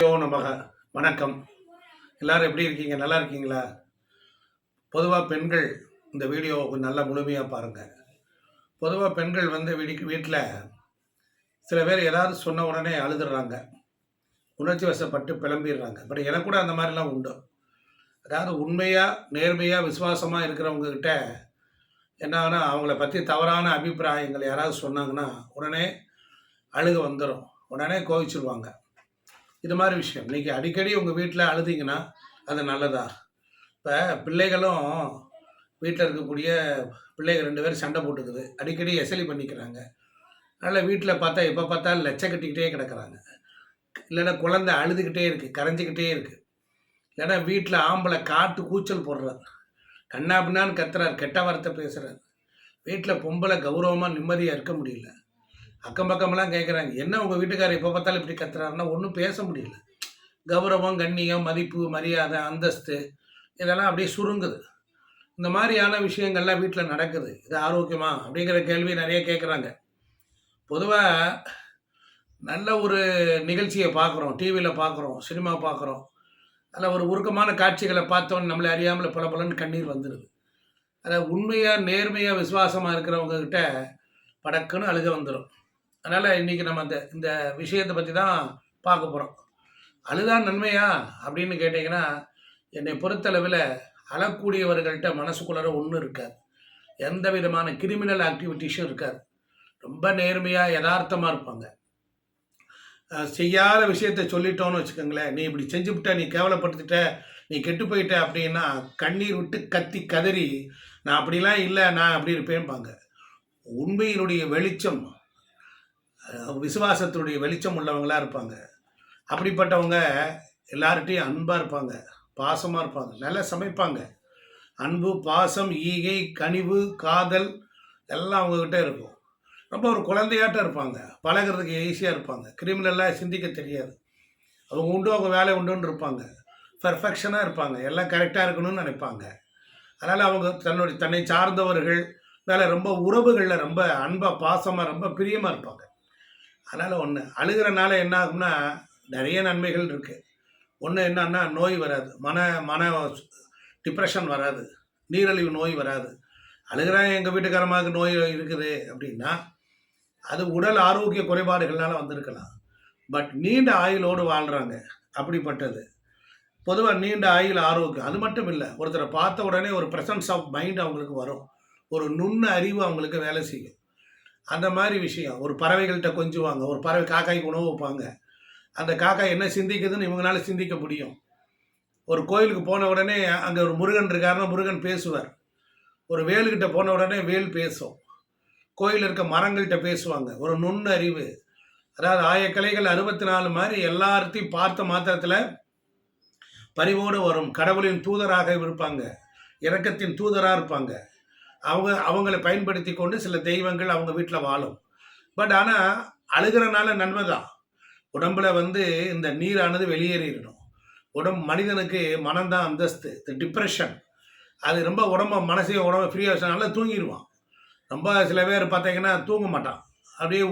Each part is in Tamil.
ஹலோ நமக. வணக்கம். எல்லாரும் எப்படி இருக்கீங்க? நல்லா இருக்கீங்களா? பொதுவாக பெண்கள் இந்த வீடியோவை கொஞ்சம் நல்லா முழுமையாக பாருங்கள் பொதுவாக பெண்கள் வந்து வீடி வீட்டில் சில பேர் ஏதாவது சொன்ன உடனே அழுதுடுறாங்க உணர்ச்சி வசப்பட்டு பிளம்பிடுறாங்க. பட் எனக்கு கூட அந்த மாதிரிலாம் உண்டு. அதாவது உண்மையாக நேர்மையாக விசுவாசமாக இருக்கிறவங்கக்கிட்ட என்னன்னா அவங்கள பற்றி தவறான அபிப்பிராயங்கள் யாராவது சொன்னாங்கன்னா உடனே அழுக வந்துடும் உடனே கோவிச்சிருவாங்க. இது மாதிரி விஷயம். இன்னைக்கு அடிக்கடி உங்கள் வீட்டில் அழுதிங்கன்னா அது நல்லதா? இப்போ பிள்ளைகளும் வீட்டில் இருக்கக்கூடிய பிள்ளைகள் ரெண்டு பேரும் சண்டை போட்டுக்குது. அடிக்கடி எசலி பண்ணிக்கிறாங்க. அதனால் வீட்டில் பார்த்தா எப்போ பார்த்தாலும் லெச்ச கட்டிக்கிட்டே கிடக்குறாங்க. இல்லைன்னா குழந்தை அழுதுகிட்டே இருக்குது கரைஞ்சிக்கிட்டே இருக்குது இல்லைன்னா வீட்டில் ஆம்பளை காட்டு கூச்சல் போடுறார். கண்ணா பின்னான்னு கத்துறார் கெட்ட வார்த்தை பேசுகிறார் வீட்டில் பொம்பளை கௌரவமாக நிம்மதியாக இருக்க முடியல. அக்கம் பக்கமெல்லாம் கேட்குறாங்க என்ன உங்கள் வீட்டுக்காரர் எப்போ பார்த்தாலும் இப்படி கத்துறாருன்னா ஒன்றும் பேச முடியல. கௌரவம் கண்ணியம் மதிப்பு மரியாதை அந்தஸ்து இதெல்லாம் அப்படியே சுருங்குது. இந்த மாதிரியான விஷயங்கள்லாம் வீட்டில் நடக்குது. இது ஆரோக்கியமா? அப்படிங்கிற கேள்வி நிறைய கேட்குறாங்க பொதுவாக நல்ல ஒரு நிகழ்ச்சியை பார்க்குறோம். டிவியில் பார்க்குறோம். சினிமா பார்க்குறோம். அதில் ஒரு உருக்கமான காட்சிகளை பார்த்தோன்னு நம்மளை அறியாமல் பல பலன்னு கண்ணீர் வந்துடுது அதில் உண்மையாக நேர்மையாக விசுவாசமாக இருக்கிறவங்கக்கிட்ட படக்குன்னு அழுக வந்துடும் அதனால் இன்றைக்கி நம்ம அந்த இந்த விஷயத்தை பற்றி தான் பார்க்க போகிறோம் அழுதா நன்மையா? அப்படின்னு கேட்டிங்கன்னா என்னை பொறுத்தளவில் அழக்கூடியவர்கள்ட்ட மனசுக்குள்ளார ஒன்றும் இருக்காது. எந்த விதமான கிரிமினல் ஆக்டிவிட்டீஸும் இருக்காது. ரொம்ப நேர்மையாக யதார்த்தமாக இருப்பாங்க. செய்யாத விஷயத்த சொல்லிட்டோன்னு வச்சுக்கோங்களேன் நீ இப்படி செஞ்சுவிட்ட நீ கேவலப்படுத்திட்ட நீ கெட்டு போயிட்ட அப்படின்னா கண்ணீர் விட்டு கத்தி கதறி நான் அப்படிலாம் இல்லை நான் அப்படி இருப்பேன்பாங்க. உண்மையினுடைய வெளிச்சம் விசுவாசத்துடைய வெளிச்சம் உள்ளவங்களா இருப்பாங்க. அப்படிப்பட்டவங்க எல்லார்ட்டையும் அன்பாக இருப்பாங்க பாசமாக இருப்பாங்க நல்லா சமைப்பாங்க. அன்பு பாசம் ஈகை கனிவு காதல் எல்லாம் அவங்கக்கிட்ட இருக்கும். ரொம்ப ஒரு குழந்தையாட்டம் இருப்பாங்க பழகுறதுக்கு ஈஸியாக இருப்பாங்க. கிரிமினலாக சிந்திக்க தெரியாது. அவங்க உண்டு அவங்க வேலை உண்டுன்னு இருப்பாங்க. பர்ஃபெக்ஷனாக இருப்பாங்க எல்லாம் கரெக்டாக இருக்கணும்னு நினைப்பாங்க. அதனால் அவங்க தன்னுடைய தன்னை சார்ந்தவர்கள் மேலே ரொம்ப உறவுகளில் ரொம்ப அன்பாக பாசமாக ரொம்ப பிரியமாக இருப்பாங்க. அதனால் ஒன்று அழுகிறனால என்ன ஆகும்னா நிறைய நன்மைகள் இருக்குது ஒன்று என்னன்னா நோய் வராது. மன மன டிப்ரெஷன் வராது. நீரிழிவு நோய் வராது. அழுகிறான் எங்கள் வீட்டுக்காரமாக நோய் இருக்குது அப்படின்னா அது உடல் ஆரோக்கிய குறைபாடுகள்னால வந்திருக்கலாம். பட் நீண்ட ஆயுளோடு வாழ்கிறாங்க அப்படிப்பட்டது. பொதுவாக நீண்ட ஆயுள் ஆரோக்கியம் அது மட்டும் இல்லை ஒருத்தரை பார்த்த உடனே ஒரு ப்ரெசன்ஸ் ஆஃப் மைண்ட் அவங்களுக்கு வரும். ஒரு நுண்ண அறிவு அவங்களுக்கு வேலை செய்யும். அந்த மாதிரி விஷயம். ஒரு பறவைகள்கிட்ட கொஞ்சுவாங்க. ஒரு பறவை காக்காய்க்கு உணவு வைப்பாங்க. அந்த காக்கா என்ன சிந்திக்குதுன்னு இவங்களால சிந்திக்க முடியும். ஒரு கோயிலுக்கு போன உடனே அங்கே ஒரு முருகன் இருக்காருன்னா முருகன் பேசுவார். ஒரு வேலுக்கிட்ட போன உடனே வேல் பேசும். கோயில் இருக்க மரங்கள்கிட்ட பேசுவாங்க. ஒரு நுண்ணறிவு. அதாவது ஆயக்கலைகள் அறுபத்தி நாலு மாதிரி எல்லார்த்தையும் பார்த்த மாத்திரத்தில் பரிவோடு வரும். கடவுளின் தூதராக இருப்பாங்க. இறக்கத்தின் தூதராக இருப்பாங்க. அவங்க அவங்கள பயன்படுத்தி கொண்டு சில தெய்வங்கள் அவங்க வீட்டில் வாழும். பட் ஆனால் அழுகிறனால நன்மை தான் உடம்புல வந்து இந்த நீரானது வெளியேறிடணும். உடம்பு மனிதனுக்கு மனம்தான் அந்தஸ்து இந்த டிப்ரெஷன் அது ரொம்ப உடம்ப மனசையும் உடம்ப ஃப்ரீயாக வச்சனால தூங்கிடுவான் ரொம்ப சில பேர் பார்த்தீங்கன்னா தூங்க மாட்டான். அப்படியே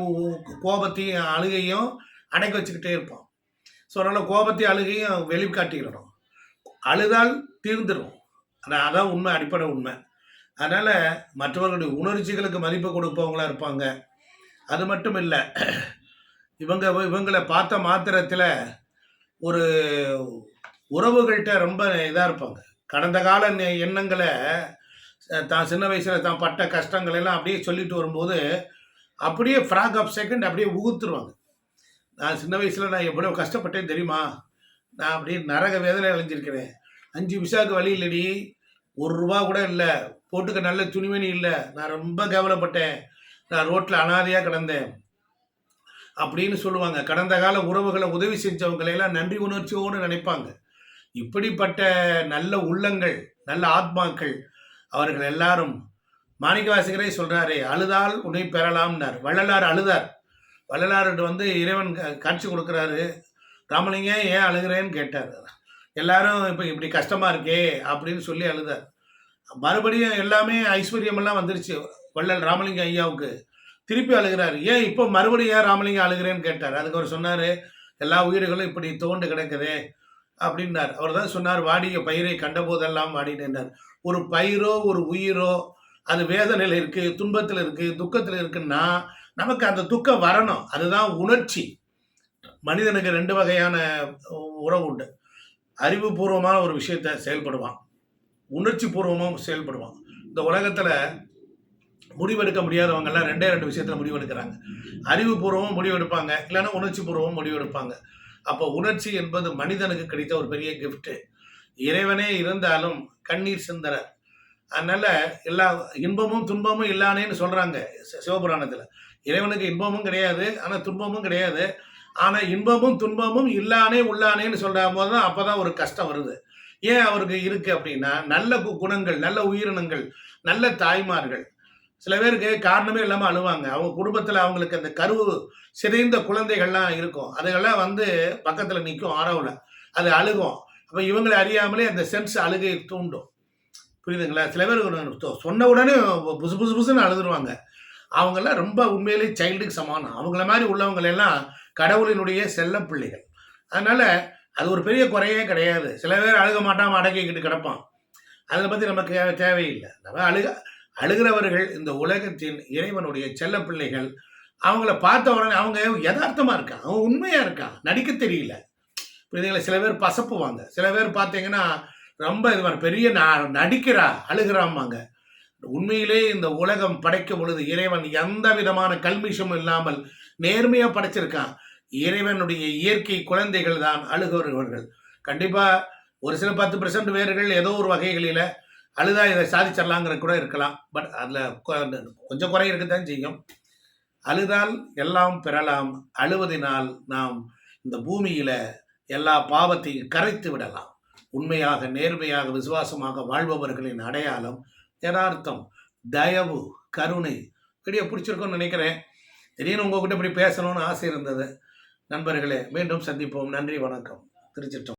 கோபத்தையும் அழுகையும் அடக்கி வச்சுக்கிட்டே இருப்பான். ஸோ அதனால் கோபத்தையும் அழுகையும் வெளிக்காட்டிடணும். அழுதால் தீர்ந்துடும் அதான் உண்மை அடிப்படை உண்மை. அதனால் மற்றவர்களுடைய உணர்ச்சிகளுக்கு மதிப்பு கொடுப்பவங்களா இருப்பாங்க. அது மட்டும் இல்லை இவங்க இவங்களை பார்த்த மாத்திரத்தில் ஒரு உறவுகள்கிட்ட ரொம்ப இதாக இருப்பாங்க. கடந்த கால எண்ணங்களை தான் சின்ன வயசில் தான் பட்ட கஷ்டங்கள் எல்லாம் அப்படியே சொல்லிட்டு வரும்போது அப்படியே ஃப்ராக் ஆஃப் செகண்ட் அப்படியே உகுத்துருவாங்க. நான் சின்ன வயசில் நான் எவ்வளோ கஷ்டப்பட்டேன் தெரியுமா? நான் அப்படியே நரக வேதனை அழிஞ்சிருக்கிறேன் அஞ்சு விசாவுக்கு வழி இல்லடி. ஒரு ரூபா கூட இல்லை. போட்டுக்க நல்ல துணிமணி இல்லை. நான் ரொம்ப கவலைப்பட்டேன். நான் ரோட்டில் அனாதையாக கிடந்தேன். அப்படின்னு சொல்லுவாங்க. கடந்த கால உறவுகளை உதவி செஞ்சவங்களையெல்லாம் நன்றி உணர்ச்சியோடு நினைப்பாங்க. இப்படிப்பட்ட நல்ல உள்ளங்கள் நல்ல ஆத்மாக்கள் அவர்கள் எல்லாரும் மாணிக்கவாசகரே சொல்றாரே அழுதால் உன்னை பெறலாம்னார். வள்ளலார் அழுதார். வள்ளலார்கிட்ட வந்து இறைவன் காட்சி கொடுக்குறாரு. ராமலிங்க ஏன் அழுகிறேன்னு கேட்டார். எல்லாரும் இப்போ இப்படி கஷ்டமா இருக்கே அப்படின்னு சொல்லி அழுதார் மறுபடியும் எல்லாமே ஐஸ்வர்யமெல்லாம் வந்துருச்சு. வள்ளல் ராமலிங்கம் ஐயாவுக்கு. திருப்பி அழுகிறார். ஏன் இப்போ மறுபடியும் ஏன் ராமலிங்கம் அழுகிறேன்னு கேட்டார். அதுக்கு அவர் சொன்னார் எல்லா உயிர்களும் இப்படி தோண்டு கிடக்குதே அப்படின்னார். அவர் தான் சொன்னார் வாடிய பயிரை கண்டபோதெல்லாம் வாடினார் ஒரு பயிரோ ஒரு உயிரோ அது வேதனையில் இருக்குது துன்பத்தில் இருக்குது துக்கத்தில் இருக்குன்னா நமக்கு அந்த துக்கம் வரணும். அதுதான் உணர்ச்சி. மனிதனுக்கு ரெண்டு வகையான உறவு உண்டு. அறிவுபூர்வமான ஒரு விஷயத்தை செயல்படுவான். உணர்ச்சி பூர்வமாக செயல்படுவான். இந்த உலகத்தில் முடிவெடுக்க முடியாதவங்கெல்லாம் ரெண்டே ரெண்டு விஷயத்தில் முடிவெடுக்கிறாங்க. அறிவுபூர்வமாக முடிவெடுப்பாங்க இல்லைன்னா உணர்ச்சி பூர்வமாக முடிவெடுப்பாங்க. அப்போ உணர்ச்சி என்பது மனிதனுக்கு கிடைத்த ஒரு பெரிய கிஃப்ட்டு இறைவனே இருந்தாலும் கண்ணீர் சிந்தர அதனால எல்லா இன்பமும் துன்பமும் இல்லானேன்னு சொல்கிறாங்க சிவபுராணத்தில். இறைவனுக்கு இன்பமும் கிடையாது ஆனால் துன்பமும் கிடையாது. ஆனால் இன்பமும் துன்பமும் இல்லானே உள்ளானேன்னு சொல்கிற போது தான் அப்பதான் ஒரு கஷ்டம் வருது. ஏன் அவருக்கு இருக்குது அப்படின்னா நல்ல கு- குணங்கள் நல்ல உயிரினங்கள் நல்ல தாய்மார்கள். சில பேருக்கு காரணமே இல்லாமல் அழுவாங்க. அவங்க குடும்பத்தில் அவங்களுக்கு அந்த கருவு சிதைந்த குழந்தைகள்லாம் இருக்கும். அதுகெல்லாம் வந்து பக்கத்தில் நிற்கும் ஆரவில் அது அழுகும். அப்போ இவங்களை அறியாமலே அந்த சென்ஸ் அழுகை தூண்டும். புரியுதுங்களா? சில பேர் சொன்ன உடனே புசு புசு புசுன்னு அழுதுருவாங்க. அவங்கெல்லாம் ரொம்ப உண்மையிலேயே சைல்டுக்கு சமானம். அவங்கள மாதிரி உள்ளவங்களெல்லாம் கடவுளினுடைய செல்ல பிள்ளைகள். அதனால அது ஒரு பெரிய குறையே கிடையாது. சில பேர் அழுக மாட்டாமல் அடக்கிக்கிட்டு கிடப்பான். அதை பற்றி நமக்கு தேவை- தேவையில்லை. நம்ம அழுக அழுகிறவர்கள் இந்த உலகத்தின் இறைவனுடைய செல்ல பிள்ளைகள் அவங்கள பார்த்த உடனே அவங்க யதார்த்தமாக இருக்கான் அவன் உண்மையாக இருக்கான் நடிக்க தெரியல. புரியுதுங்களா? சில பேர் பசப்புவாங்க. சில பேர் பார்த்தீங்கன்னா ரொம்ப இது மாதிரி பெரிய ந- நடிக்கிறா அழுகிறாமாங்க உண்மையிலே இந்த உலகம் படைக்கும் பொழுது இறைவன் எந்த விதமான கல்மிஷமும் இல்லாமல் நேர்மையாக படைச்சிருக்கான். இறைவனுடைய இயற்கை குழந்தைகள் தான் அழுகிறவர்கள் கண்டிப்பாக ஒரு சில பத்து பெர்சன்ட் வேர்கள் ஏதோ ஒரு வகைகளில் அழுதா இதை சாதிச்சிடலாங்கிற கூட இருக்கலாம். பட் அதில் கொஞ்சம் குறை இருக்கத்தான் செய்யும். அழுதால் எல்லாம் பெறலாம். அழுவதினால் நாம் இந்த பூமியில் எல்லா பாவத்தையும் கரைத்து விடலாம். உண்மையாக நேர்மையாக விசுவாசமாக வாழ்பவர்களின் அடையாளம் யதார்த்தம். தயவு கருணை. வீடியோ பிடிச்சிருக்கோன்னு நினைக்கிறேன். திடீர்னு உங்ககிட்ட இப்படி பேசணும்னு ஆசை இருந்தது. நண்பர்களே மீண்டும் சந்திப்போம். நன்றி வணக்கம். திருச்சிட்டம்